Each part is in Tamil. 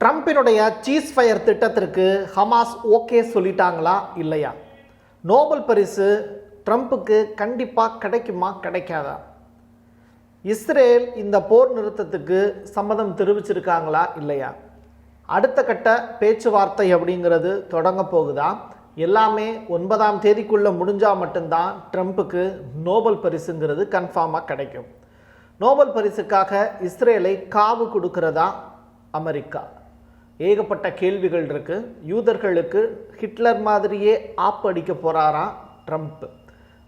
ட்ரம்பினுடைய சீஸ் ஃபயர் திட்டத்திற்கு ஹமாஸ் ஓகே சொல்லிட்டாங்களா இல்லையா? நோபல் பரிசு ட்ரம்ப்புக்கு கண்டிப்பாக கிடைக்குமா கிடைக்காதா? இஸ்ரேல் இந்த போர் நிறுத்தத்துக்கு சம்மதம் தெரிவிச்சிருக்காங்களா இல்லையா? அடுத்த கட்ட பேச்சுவார்த்தை அப்படிங்கிறது தொடங்க போகுதா? எல்லாமே ஒன்பதாம் தேதிக்குள்ளே முடிஞ்சால் மட்டும்தான் ட்ரம்ப்புக்கு நோபல் பரிசுங்கிறது கன்ஃபார்மாக கிடைக்கும். நோபல் பரிசுக்காக இஸ்ரேலை காவு கொடுக்கிறதா அமெரிக்கா? ஏகப்பட்ட கேள்விகள் இருக்குது யூதர்களுக்கு ஹிட்லர் மாதிரியே ஆப் அடிக்க போகிறாராம் ட்ரம்ப்?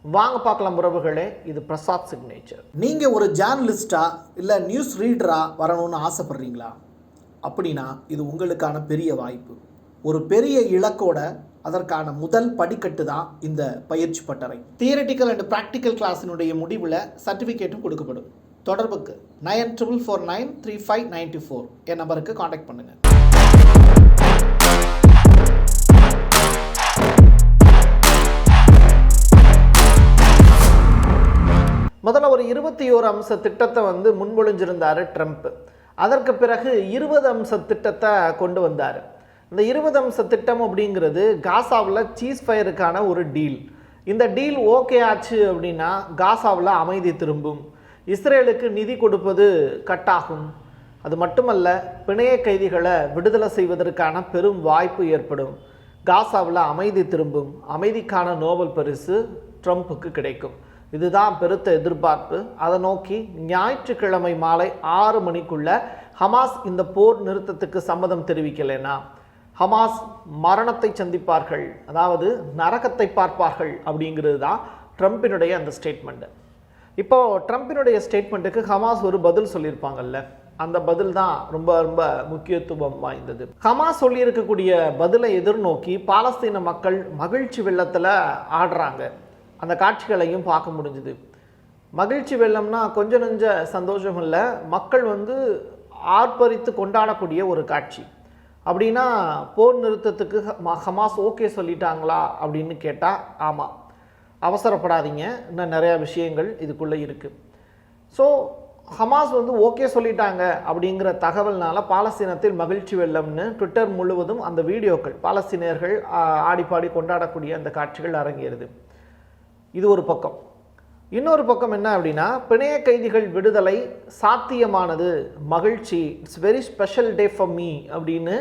வாங்க பார்க்கலாம் உறவுகளே இது பிரசாத் சிக்னேச்சர் நீங்கள் ஒரு ஜேர்னலிஸ்டாக இல்லை நியூஸ் ரீடராக வரணும்னு ஆசைப்பட்றீங்களா? அப்படின்னா இது உங்களுக்கான பெரிய வாய்ப்பு. ஒரு பெரிய இலக்கோட அதற்கான முதல் படிக்கட்டு தான் இந்த பயிற்சி பட்டறை. தியரட்டிக்கல் அண்ட் ப்ராக்டிக்கல் கிளாஸினுடைய முடிவில் சர்டிஃபிகேட்டும் கொடுக்கப்படும். தொடர்புக்கு nine triple four nine three five ninety four. என் நம்பருக்கு காண்டாக்ட் பண்ணுங்கள் முதல்ல ஒரு இருபத்தி ஓரு அம்ச திட்டத்தை வந்து முன்மொழிஞ்சிருந்தார் ட்ரம்ப். அதற்கு பிறகு இருபது அம்ச திட்டத்தை கொண்டு வந்தார். இந்த இருபது அம்ச திட்டம் அப்படிங்கிறது காசாவில் சீஸ் ஃபயருக்கான ஒரு டீல். இந்த டீல் ஓகே ஆச்சு அப்படின்னா காசாவில் அமைதி திரும்பும். இஸ்ரேலுக்கு நிதி கொடுப்பது கட்டாகும். அது மட்டுமல்ல பிணைய கைதிகளை விடுதலை செய்வதற்கான பெரும் வாய்ப்பு ஏற்படும். காசாவில் அமைதி திரும்பும். அமைதிக்கான நோபல் பரிசு ட்ரம்ப்புக்கு கிடைக்கும். இதுதான் பெருத்த எதிர்பார்ப்பு. அதை நோக்கி ஞாயிற்றுக்கிழமை மாலை ஆறு மணிக்குள்ள ஹமாஸ் இந்த போர் நிறுத்தத்துக்கு சம்மதம் தெரிவிக்கலைன்னா ஹமாஸ் மரணத்தை சந்திப்பார்கள். அதாவது நரகத்தை பார்ப்பார்கள் அப்படிங்கிறது தான் ட்ரம்ப்பினுடைய அந்த ஸ்டேட்மெண்ட்டு இப்போது ட்ரம்ப்பினுடைய ஸ்டேட்மெண்ட்டுக்கு ஹமாஸ் ஒரு பதில் சொல்லியிருப்பாங்கல்ல? அந்த பதில் தான் ரொம்ப ரொம்ப முக்கியத்துவம் வாய்ந்தது. ஹமாஸ் சொல்லியிருக்கக்கூடிய பதிலை எதிர்நோக்கி பாலஸ்தீன மக்கள் மகிழ்ச்சி வெள்ளத்தில் ஆடுறாங்க. அந்த காட்சிகளையும் பார்க்க முடிஞ்சுது. மகிழ்ச்சி வெள்ளம்னா கொஞ்சம் நெஞ்ச சந்தோஷம் இல்லை. மக்கள் வந்து ஆர்ப்பரித்து கொண்டாடக்கூடிய ஒரு காட்சி. அப்படின்னா போர் நிறுத்தத்துக்கு ஹமாஸ் ஓகே சொல்லிட்டாங்களா அப்படின்னு கேட்டால் ஆமாம் அவசரப்படாதீங்க. இன்னும் நிறையா விஷயங்கள் இதுக்குள்ளே இருக்குது ஸோ ஹமாஸ் வந்து ஓகே சொல்லிட்டாங்க அப்படிங்கிற தகவல்னால பாலஸ்தீனத்தில் மகிழ்ச்சி வெள்ளம்னு ட்விட்டர் முழுவதும் அந்த வீடியோக்கள் பாலஸ்தீனியர்கள் ஆடிப்பாடி கொண்டாடக்கூடிய அந்த காட்சிகள் அரங்கேறுது. இது ஒரு பக்கம். இன்னொரு பக்கம் என்ன அப்படின்னா பிணைய கைதிகள் விடுதலை சாத்தியமானது மகிழ்ச்சி it's very special day for me அப்படின்னு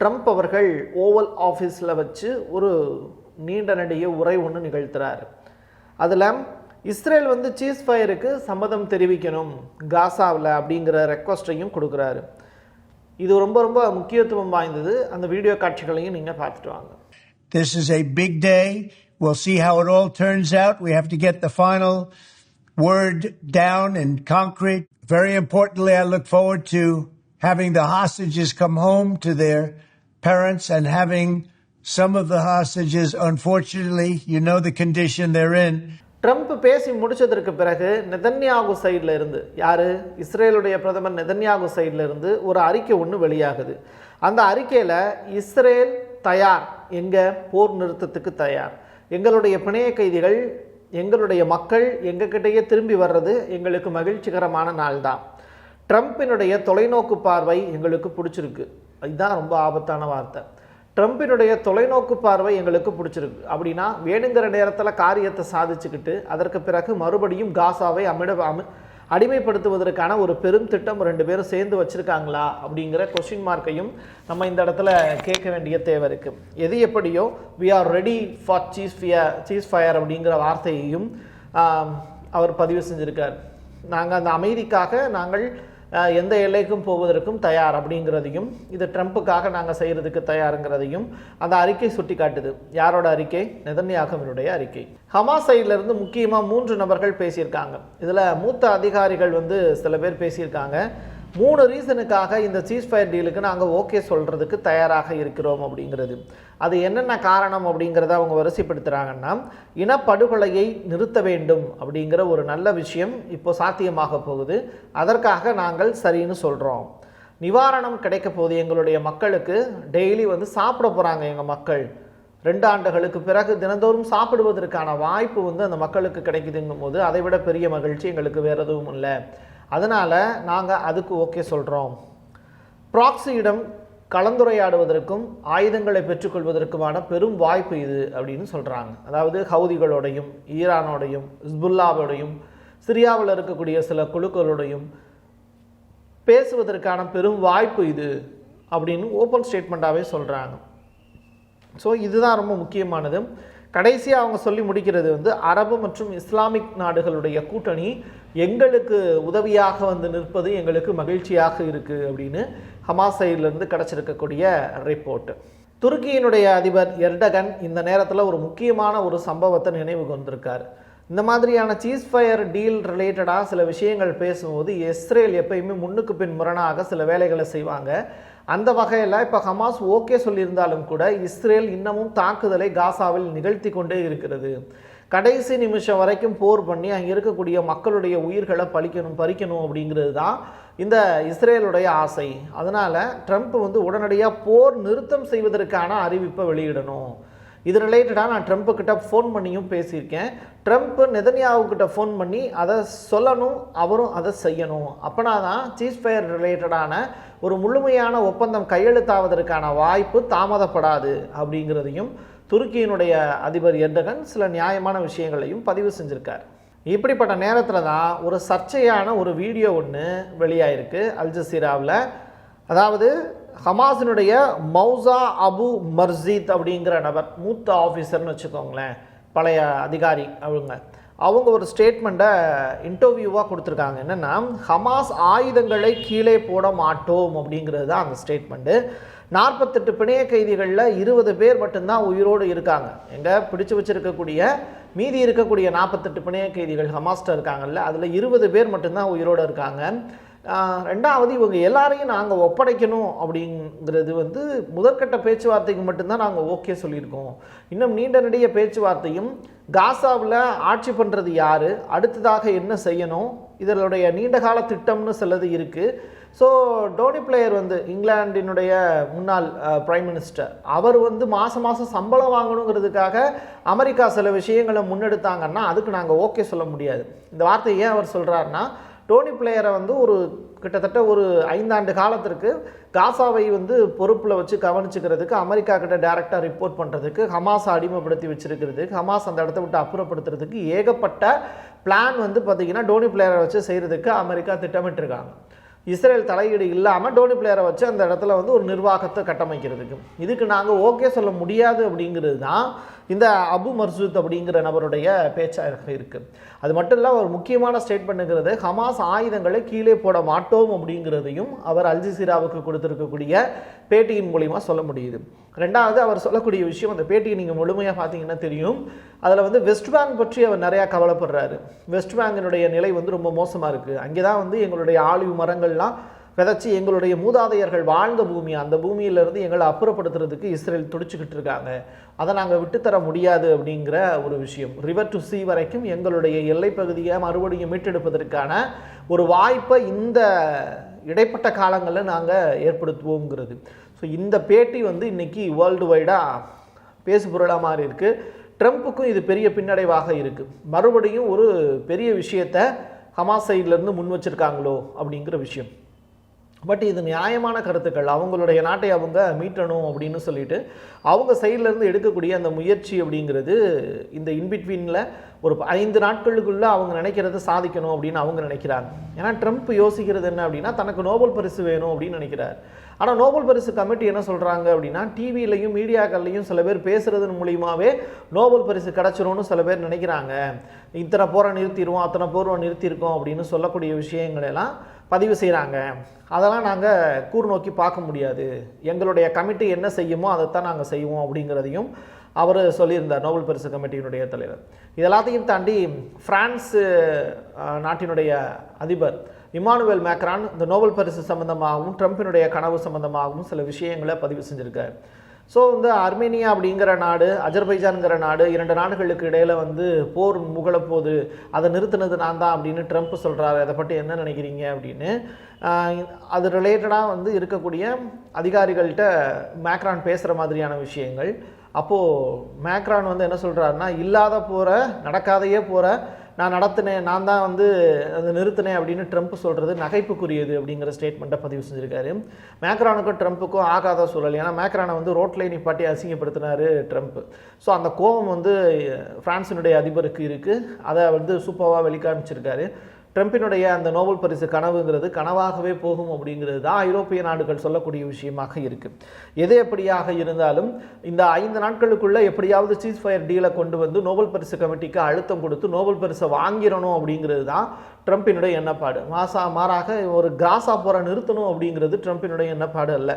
ட்ரம்ப் அவர்கள் ஓவல் ஆஃபீஸில் வச்சு ஒரு நீண்ட நடிகை உரை ஒன்று நிகழ்த்துறாரு. அதில் இஸ்ரேல் வந்து சீஸ் ஃபயருக்கு சம்மதம் தெரிவிக்கணும் காசாவில் அப்படிங்கிற ரெக்வஸ்ட்டையும் கொடுக்குறாரு இது ரொம்ப ரொம்ப முக்கியத்துவம் வாய்ந்தது அந்த வீடியோ காட்சிகளையும் நீங்கள் பார்த்துட்டு வாங்க This is a big day. We'll see how it all turns out. We have to get the final word down and concrete. Very importantly, I look forward to having the hostages come home to their parents and having some of the hostages, unfortunately, you know the condition they're in. Trump பேசி முடித்ததற்கு பிறகு நெதன்யாகு சைடில் இருந்து யார்? இஸ்ரேலுடைய பிரதமர் நெதன்யாகு சைடில் இருந்து ஒரு அறிக்கை ஒன்று வெளியாகுது. அந்த அறிக்கையில் இஸ்ரேல் தயார் எங்கள் போர் நிறுத்தத்துக்கு தயார். எங்களுடைய பிணைய கைதிகள் எங்களுடைய மக்கள் எங்ககிட்டயே திரும்பி வர்றது எங்களுக்கு மகிழ்ச்சிகரமான நாள் தான் ட்ரம்ப்பினுடைய தொலைநோக்கு பார்வை எங்களுக்கு பிடிச்சிருக்கு. இதுதான் ரொம்ப ஆபத்தான வார்த்தை. ட்ரம்பினுடைய தொலைநோக்கு பார்வை எங்களுக்கு பிடிச்சிருக்கு. அப்படின்னா வேணுங்கிற நேரத்தில் காரியத்தை சாதிச்சுக்கிட்டு அதற்கு பிறகு மறுபடியும் காசாவை அமிட அமி அடிமைப்படுத்துவதற்கான ஒரு பெரும் திட்டம் ரெண்டு பேரும் சேர்ந்து வச்சிருக்காங்களா? அப்படிங்கிற கொஸ்டின் மார்க்கையும் நம்ம இந்த இடத்துல கேட்க வேண்டிய தேவை இருக்குது எது எப்படியோ we are ready for cease fire cease fire அப்படிங்கிற வார்த்தையையும் அவர் பதிவு செஞ்சுருக்கார். நாங்கள் அந்த அமைதிக்காக நாங்கள் எந்த எல்லைக்கும் போவதற்கும் தயார் அப்படிங்கிறதையும் இது ட்ரம்ப்புக்காக நாங்கள் செய்கிறதுக்கு தயாருங்கிறதையும் அந்த அறிக்கை சுட்டி காட்டுது யாரோட அறிக்கை? நெதன்யாகவினுடைய அறிக்கை. ஹமாஸ் சைட்லேருந்து முக்கியமாக மூன்று நபர்கள் பேசியிருக்காங்க. இதில் மூத்த அதிகாரிகள் வந்து சில பேர் பேசியிருக்காங்க. மூணு ரீசனுக்காக இந்த சீஸ்ஃபயர் டீலுக்கு நாங்கள் ஓகே சொல்கிறதுக்கு தயாராக இருக்கிறோம் அப்படிங்கிறது. அது என்னென்ன காரணம் அப்படிங்கிறத அவங்க வரிசைப்படுத்துகிறாங்கன்னா இனப்படுகொலையை நிறுத்த வேண்டும் அப்படிங்கிற ஒரு நல்ல விஷயம் இப்போ சாத்தியமாக போகுது. அதற்காக நாங்கள் சரின்னு சொல்கிறோம் நிவாரணம் கிடைக்க போகுது எங்களுடைய மக்களுக்கு. டெய்லி வந்து சாப்பிட போகிறாங்க எங்கள் மக்கள். ரெண்டு ஆண்டுகளுக்கு பிறகு தினந்தோறும் சாப்பிடுவதற்கான வாய்ப்பு வந்து அந்த மக்களுக்கு கிடைக்குதுங்கும் போது அதை விட பெரிய மகிழ்ச்சி எங்களுக்கு வேறு எதுவும் இல்லை. அதனால் நாங்கள் அதுக்கு ஓகே சொல்கிறோம் ப்ராக்ஸியிடம் கலந்துரையாடுவதற்கும் ஆயுதங்களை பெற்றுக்கொள்வதற்குமான பெரும் வாய்ப்பு இது அப்படின்னு சொல்கிறாங்க அதாவது ஹவுதிகளோடையும் ஈரானோடையும் ஹிஸ்புல்லாவோடையும் சிரியாவில் இருக்கக்கூடிய சில குழுக்களோடையும் பேசுவதற்கான பெரும் வாய்ப்பு இது அப்படின்னு ஓப்பன் ஸ்டேட்மெண்ட்டாகவே சொல்கிறாங்க ஸோ இதுதான் ரொம்ப முக்கியமானது. கடைசியாக அவங்க சொல்லி முடிக்கிறது வந்து அரபு மற்றும் இஸ்லாமிக் நாடுகளுடைய கூட்டணி எங்களுக்கு உதவியாக வந்து நிற்பது எங்களுக்கு மகிழ்ச்சியாக இருக்குது அப்படின்னு ஹமாஸ் சைட்லேருந்து கிடச்சிருக்கக்கூடிய ரிப்போர்ட்டு துருக்கியினுடைய அதிபர் எர்டகன் இந்த நேரத்தில் ஒரு முக்கியமான ஒரு சம்பவத்தை நினைவு கொண்டிருக்கார். இந்த மாதிரியான சீஸ் ஃபயர் டீல் ரிலேட்டடாக சில விஷயங்கள் பேசும்போது இஸ்ரேல் எப்பயுமே முன்னுக்கு பின் முரணாக சில வேலைகளை செய்வாங்க. அந்த வகையில் இப்போ ஹமாஸ் ஓகே சொல்லியிருந்தாலும் கூட இஸ்ரேல் இன்னமும் தாக்குதலை காசாவில் நிகழ்த்தி கொண்டே இருக்கிறது. கடைசி நிமிஷம் வரைக்கும் போர் பண்ணி அங்கே இருக்கக்கூடிய மக்களுடைய உயிர்களை பழிக்கணும் பறிக்கணும் அப்படிங்கிறது தான் இந்த இஸ்ரேலுடைய ஆசை. அதனால் ட்ரம்ப் வந்து உடனடியாக போர் நிறுத்தம் செய்வதற்கான அறிவிப்பை வெளியிடணும். இது ரிலேட்டடாக நான் ட்ரம்ப்பு கிட்ட ஃபோன் பண்ணியும் பேசியிருக்கேன். ட்ரம்ப் நெதன்யாவுக்கிட்ட ஃபோன் பண்ணி அதை சொல்லணும் அவரும் அதை செய்யணும். அப்போனா தான் சீஸ் ஃபயர் ரிலேட்டடான ஒரு முழுமையான ஒப்பந்தம் கையெழுத்தாவதற்கான வாய்ப்பு தாமதப்படாது அப்படிங்கிறதையும் துருக்கியினுடைய அதிபர் எர்டகன் சில நியாயமான விஷயங்களையும் பதிவு செஞ்சுருக்கார். இப்படிப்பட்ட நேரத்தில் தான் ஒரு சர்ச்சையான ஒரு வீடியோ ஒன்று வெளியாயிருக்கு அல்ஜசீராவில் அதாவது ஹமாஸினுடைய மௌசா அபு மர்ஜீத் அப்படிங்கிற நபர் மூத்த ஆஃபீஸர்னு வச்சுக்கோங்களேன் பழைய அதிகாரி அவங்க. அவங்க ஒரு ஸ்டேட்மெண்ட்டை இன்டர்வியூவாக கொடுத்துருக்காங்க. என்னென்னா ஹமாஸ் ஆயுதங்களை கீழே போட மாட்டோம் அப்படிங்கிறது தான் அந்த ஸ்டேட்மெண்ட்டு நாற்பத்தெட்டு பிணைய கைதிகளில் இருபது பேர் மட்டும்தான் உயிரோடு இருக்காங்க. எங்கே? பிடிச்சு வச்சிருக்கக்கூடிய மீதி இருக்கக்கூடிய நாற்பத்தெட்டு பிணைய கைதிகள் ஹமாஸ்டர் இருக்காங்கல்ல அதில் இருபது பேர் மட்டும்தான் உயிரோடு இருக்காங்க. ரெண்டாவது இவங்க எல்லாரையும் நாங்கள் ஒப்படைக்கணும் அப்படிங்கிறது வந்து முதற்கட்ட பேச்சுவார்த்தைக்கு மட்டும்தான் நாங்கள் ஓகே சொல்லியிருக்கோம். இன்னும் நீண்ட நெடிய பேச்சுவார்த்தையும் காசாவில் ஆட்சி பண்ணுறது யார்? அடுத்ததாக என்ன செய்யணும்? இதனுடைய நீண்டகால திட்டம்னு சிலது இருக்குது ஸோ டோனி பிளேயர் வந்து இங்கிலாண்டினுடைய முன்னாள் பிரைம் மினிஸ்டர் அவர் வந்து மாதம் மாதம் சம்பளம் வாங்கணுங்கிறதுக்காக அமெரிக்கா சில விஷயங்களை முன்னெடுத்தாங்கன்னா அதுக்கு நாங்கள் ஓகே சொல்ல முடியாது. இந்த வார்த்தையை ஏன் அவர் சொல்கிறாருன்னா டோனி பிளேயரை வந்து ஒரு கிட்டத்தட்ட ஒரு ஐந்தாண்டு காலத்திற்கு காசாவை வந்து பொறுப்பில் வச்சு கவனிச்சுக்கிறதுக்கு அமெரிக்கா கிட்ட டேரெக்டாக ரிப்போர்ட் பண்ணுறதுக்கு ஹமாஸை அடிமைப்படுத்தி வச்சுருக்கிறதுக்கு ஹமாஸ் அந்த இடத்த விட்டு அப்புறப்படுத்துறதுக்கு ஏகப்பட்ட பிளான் வந்து பார்த்திங்கன்னா டோனி பிளேயரை வச்சு செய்கிறதுக்கு அமெரிக்கா திட்டமிட்டிருக்காங்க. இஸ்ரேல் தலையீடு இல்லாமல் டோனி பிளேயரை வச்சு அந்த இடத்துல வந்து ஒரு நிர்வாகத்தை கட்டமைக்கிறதுக்கு. இதுக்கு நாங்கள் ஓகே சொல்ல முடியாது அப்படிங்கிறது தான் இந்த அபு மர்சூத் அப்படிங்கிற நபருடைய பேச்சாக இருக்குது அது மட்டும் இல்லை ஒரு முக்கியமான ஸ்டேட்மெண்ட்டுங்கிறது ஹமாஸ் ஆயுதங்களை கீழே போட மாட்டோம் அப்படிங்கிறதையும் அவர் அல்ஜிசீராவுக்கு கொடுத்துருக்கக்கூடிய பேட்டியின் மூலிமா சொல்ல முடியுது. ரெண்டாவது அவர் சொல்லக்கூடிய விஷயம் அந்த பேட்டியை நீங்கள் முழுமையாக பார்த்தீங்கன்னா தெரியும். அதில் வந்து வெஸ்ட் பேங்க் பற்றி அவர் நிறையா கவலைப்படுறாரு. வெஸ்ட் பேங்கினுடைய நிலை வந்து ரொம்ப மோசமாக இருக்குது அங்கே தான் வந்து எங்களுடைய ஆலிவ் மரங்கள்லாம் விதைச்சி எங்களுடைய மூதாதையர்கள் வாழ்ந்த பூமி அந்த பூமியிலிருந்து எங்களை அப்புறப்படுத்துறதுக்கு இஸ்ரேல் துடிச்சுக்கிட்டு இருக்காங்க. அதை நாங்கள் விட்டுத்தர முடியாது அப்படிங்கிற ஒரு விஷயம். ரிவர் டு சி வரைக்கும் எங்களுடைய எல்லை பகுதியை மறுபடியும் மீட்டெடுப்பதற்கான ஒரு வாய்ப்பை இந்த இடைப்பட்ட காலங்களில் நாங்கள் ஏற்படுத்துவோங்கிறது. ஸோ இந்த பேட்டி வந்து இன்றைக்கி வேர்ல்டு வைடாக பேசு பொருளாக மாறி இருக்குது ட்ரம்ப்புக்கும் இது பெரிய பின்னடைவாக இருக்குது மறுபடியும் ஒரு பெரிய விஷயத்தை ஹமாஸ் சைட்லேருந்து முன் வச்சிருக்காங்களோ அப்படிங்கிற விஷயம். பட் இது நியாயமான கருத்துக்கள். அவங்களுடைய நாட்டை அவங்க மீட்டணும் அப்படின்னு சொல்லிட்டு அவங்க சைட்லேருந்து எடுக்கக்கூடிய அந்த முயற்சி அப்படிங்கிறது இந்த இன்பிட்வீனில் ஒரு ஐந்து நாட்களுக்குள்ளே அவங்க நினைக்கிறத சாதிக்கணும் அப்படின்னு அவங்க நினைக்கிறாங்க. ஏன்னா ட்ரம்ப் யோசிக்கிறது என்ன அப்படின்னா தனக்கு நோபல் பரிசு வேணும் அப்படின்னு நினைக்கிறார். ஆனால் நோபல் பரிசு கமிட்டி என்ன சொல்கிறாங்க அப்படின்னா டிவிலையும் மீடியாக்கள்லையும் சில பேர் பேசுகிறதன் மூலியமாகவே நோபல் பரிசு கிடச்சிரும்னு சில பேர் நினைக்கிறாங்க. இத்தனை போரை நிறுத்திடுவோம் அத்தனை போரை நிறுத்தியிருக்கோம் அப்படின்னு சொல்லக்கூடிய விஷயங்களெல்லாம் பதிவு செய்கிறாங்க அதெல்லாம் நாங்கள் கூர்நோக்கி பார்க்க முடியாது. எங்களுடைய கமிட்டி என்ன செய்யுமோ அதைத்தான் நாங்கள் செய்வோம் அப்படிங்கிறதையும் அவர் சொல்லியிருந்தார் நோபல் பரிசு கமிட்டியினுடைய தலைவர். இதெல்லாத்தையும் தாண்டி ஃப்ரான்ஸு நாட்டினுடைய அதிபர் இமானுவேல் மேக்ரான் இந்த நோபல் பரிசு சம்பந்தமாகவும் ட்ரம்பினுடைய கனவு சம்பந்தமாகவும் சில விஷயங்களை பதிவு செஞ்சுருக்கார். ஸோ இந்த அர்மேனியா அப்படிங்கிற நாடு அஜர்பைஜான்கிற நாடு இரண்டு நாடுகளுக்கு இடையில் வந்து போர் முகழப்போது அதை நிறுத்தினது நான் தான் அப்படின்னு ட்ரம்ப் சொல்கிறாரு அதை பற்றி என்ன நினைக்கிறீங்க அப்படின்னு? அது ரிலேட்டடாக வந்து இருக்கக்கூடிய அதிகாரிகள்கிட்ட மேக்ரான் பேசுகிற மாதிரியான விஷயங்கள். அப்போது மேக்ரான் வந்து என்ன சொல்கிறாருன்னா இல்லாத போகிற நடக்காதையே போகிற நான் நடத்தினேன் நான் தான் வந்து அதை நிறுத்தினேன் அப்படின்னு ட்ரம்ப் சொல்கிறது நகைப்புக்குரியது அப்படிங்கிற ஸ்டேட்மெண்ட்டை பதிவு செஞ்சுருக்காரு. மேக்ரானுக்கும் ட்ரம்ப்புக்கும் ஆகாத சூழல். ஏன்னா மேக்ரானை வந்து ரோட்ல நிப்பாட்டி அசிங்கப்படுத்தினார் ட்ரம்ப். ஸோ அந்த கோபம் வந்து ஃப்ரான்ஸினுடைய அதிபருக்கு இருக்குது அதை வந்து சூப்பராக வெளிக்காமிச்சிருக்காரு. ட்ரம்பினுடைய அந்த நோபல் பரிசு கனவுங்கிறது கனவாகவே போகும் அப்படிங்கிறது தான் ஐரோப்பிய நாடுகள் சொல்லக்கூடிய விஷயமாக இருக்குது எது எப்படியாக இருந்தாலும் இந்த ஐந்து நாட்களுக்குள்ளே எப்படியாவது சீஸ் ஃபயர் டீலை கொண்டு வந்து நோபல் பரிசு கமிட்டிக்கு அழுத்தம் கொடுத்து நோபல் பரிசை வாங்கிடணும் அப்படிங்கிறது தான் ட்ரம்பினுடைய எண்ணப்பாடு. மாசா மாறாக ஒரு கிராஸா போரை நிறுத்தணும் அப்படிங்கிறது ட்ரம்பினுடைய எண்ணப்பாடு அல்ல.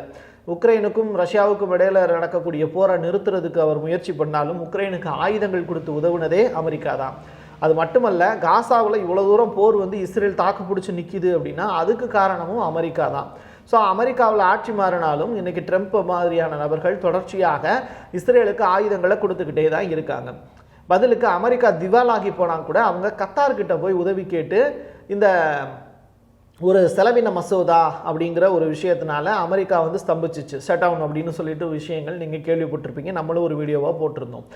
உக்ரைனுக்கும் ரஷ்யாவுக்கும் இடையில் நடக்கக்கூடிய போரை நிறுத்துறதுக்கு அவர் முயற்சி பண்ணாலும் உக்ரைனுக்கு ஆயுதங்கள் கொடுத்து உதவுனதே அமெரிக்கா தான். அது மட்டுமல்ல காசாவில் இவ்வளோ தூரம் போர் வந்து இஸ்ரேல் தாக்கு பிடிச்சி நிற்கிது அப்படின்னா அதுக்கு காரணமும் அமெரிக்கா தான். ஸோ அமெரிக்காவில் ஆட்சி மாறினாலும் இன்றைக்கி ட்ரம்ப் மாதிரியான நபர்கள் தொடர்ச்சியாக இஸ்ரேலுக்கு ஆயுதங்களை கொடுத்துக்கிட்டே தான் இருக்காங்க. பதிலுக்கு அமெரிக்கா திவாலாகி போனால் கூட அவங்க கத்தார்கிட்ட போய் உதவி கேட்டு இந்த ஒரு செலவின மசோதா அப்படிங்கிற ஒரு விஷயத்தினால அமெரிக்கா வந்து ஸ்தம்பிச்சிச்சு. ஷட்டவுன் அப்படின்னு சொல்லிட்டு விஷயங்கள் நீங்கள் கேள்விப்பட்டிருப்பீங்க. நம்மளும் ஒரு வீடியோவாக போட்டிருந்தோம்.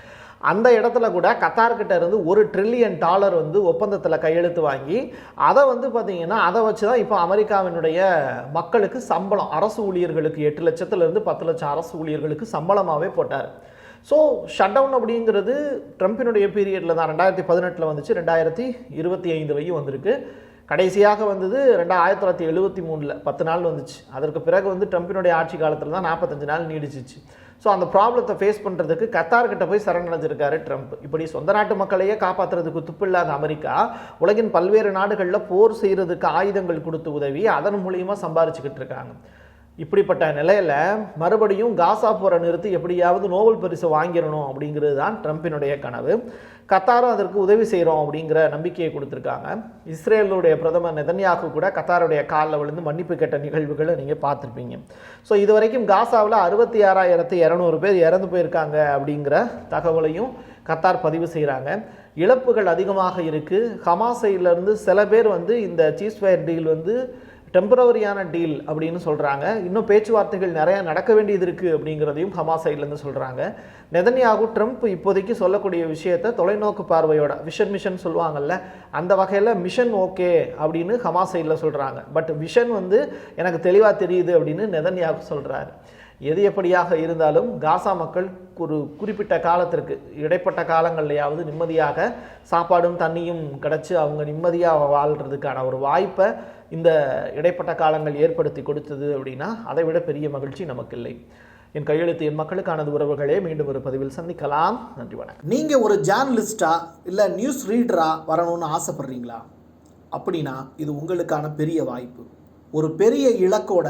அந்த இடத்துல கூட கத்தார்கிட்ட இருந்து ஒரு ட்ரில்லியன் டாலர் வந்து ஒப்பந்தத்தில் கையெழுத்து வாங்கி அதை வந்து பார்த்தீங்கன்னா அதை வச்சு தான் இப்போ அமெரிக்காவினுடைய மக்களுக்கு சம்பளம் அரசு ஊழியர்களுக்கு எட்டு லட்சத்துலேருந்து பத்து லட்சம் அரசு ஊழியர்களுக்கு சம்பளமாகவே போட்டார். ஸோ ஷட் டவுன் அப்படிங்கிறது ட்ரம்ப்பினுடைய பீரியடில் தான். ரெண்டாயிரத்தி பதினெட்டில் வந்துச்சு ரெண்டாயிரத்தி இருபத்தி ஐந்து வரையும் வந்திருக்கு. கடைசியாக வந்தது ரெண்டா ஆயிரத்தி தொள்ளாயிரத்தி எழுபத்தி மூணில் பத்து நாள் வந்துச்சு. அதற்கு பிறகு வந்து ட்ரம்பினுடைய ஆட்சி காலத்தில் தான் நாற்பத்தஞ்சு நாள் நீடிச்சிச்சு. ஸோ அந்த ப்ராப்ளத்தை ஃபேஸ் பண்ணுறதுக்கு கத்தார்கிட்ட போய் சரணடைஞ்சிருக்காரு ட்ரம்ப் இப்படி சொந்த நாட்டு மக்களையே காப்பாற்றுறதுக்கு துப்பில்லாத அமெரிக்கா உலகின் பல்வேறு நாடுகளில் போர் செய்கிறதுக்கு ஆயுதங்கள் கொடுத்து உதவி அதன் மூலியமா சம்பாரிச்சுக்கிட்டு இருக்காங்க. இப்படிப்பட்ட நிலையில் மறுபடியும் காசா போரை நிறுத்தி எப்படியாவது நோபல் பரிசு வாங்கிடணும் அப்படிங்கிறது தான் ட்ரம்பினுடைய கனவு. கத்தாரும் அதற்கு உதவி செய்கிறோம் அப்படிங்கிற நம்பிக்கையை கொடுத்துருக்காங்க. இஸ்ரேலுடைய பிரதமர் நெதன்யாகு கூட கத்தாருடைய காலில் விழுந்து மன்னிப்பு கேட்ட நிகழ்வுகளை நீங்கள் பார்த்துருப்பீங்க. ஸோ இது வரைக்கும் காசாவில் அறுபத்தி ஆறாயிரத்தி இரநூறு பேர் இறந்து போயிருக்காங்க அப்படிங்கிற தகவலையும் கத்தார் பதிவு செய்கிறாங்க இழப்புகள் அதிகமாக இருக்குது ஹமாசையிலேருந்து சில பேர் வந்து இந்த சீஸ்ஃபயர் டீல் வந்து டெம்பரவரியான டீல் அப்படின்னு சொல்கிறாங்க இன்னும் பேச்சுவார்த்தைகள் நிறையா நடக்க வேண்டியது இருக்குது அப்படிங்கிறதையும் ஹமாஸ் சைட்லேருந்து சொல்கிறாங்க நெதன்யாகு ட்ரம்ப் இப்போதைக்கு சொல்லக்கூடிய விஷயத்தை தொலைநோக்கு பார்வையோட விஷன் மிஷன் சொல்லுவாங்கல்ல அந்த வகையில் மிஷன் ஓகே அப்படின்னு ஹமாஸ் சைடில் சொல்கிறாங்க பட் விஷன் வந்து எனக்கு தெளிவாக தெரியுது அப்படின்னு நெதன்யாகு சொல்கிறாரு எது எப்படியாக இருந்தாலும் காசா மக்கள் ஒரு குறிப்பிட்ட காலத்திற்கு இடைப்பட்ட காலங்கள்லையாவது நிம்மதியாக சாப்பாடும் தண்ணியும் கிடச்சி அவங்க நிம்மதியாக வாழ்கிறதுக்கான ஒரு வாய்ப்பை இந்த இடைப்பட்ட காலங்கள் ஏற்படுத்தி கொடுத்தது அப்படின்னா அதை விட பெரிய மகிழ்ச்சி நமக்கு இல்லை என் கையெழுத்து என் மக்களுக்கானது உறவுகளே மீண்டும் ஒரு பதிவில் சந்திக்கலாம். நன்றி வணக்கம். நீங்கள் ஒரு ஜேர்னலிஸ்டா இல்லை நியூஸ் ரீடராக வரணும்னு ஆசைப்பட்றீங்களா? அப்படின்னா இது உங்களுக்கான பெரிய வாய்ப்பு. ஒரு பெரிய இலக்கோட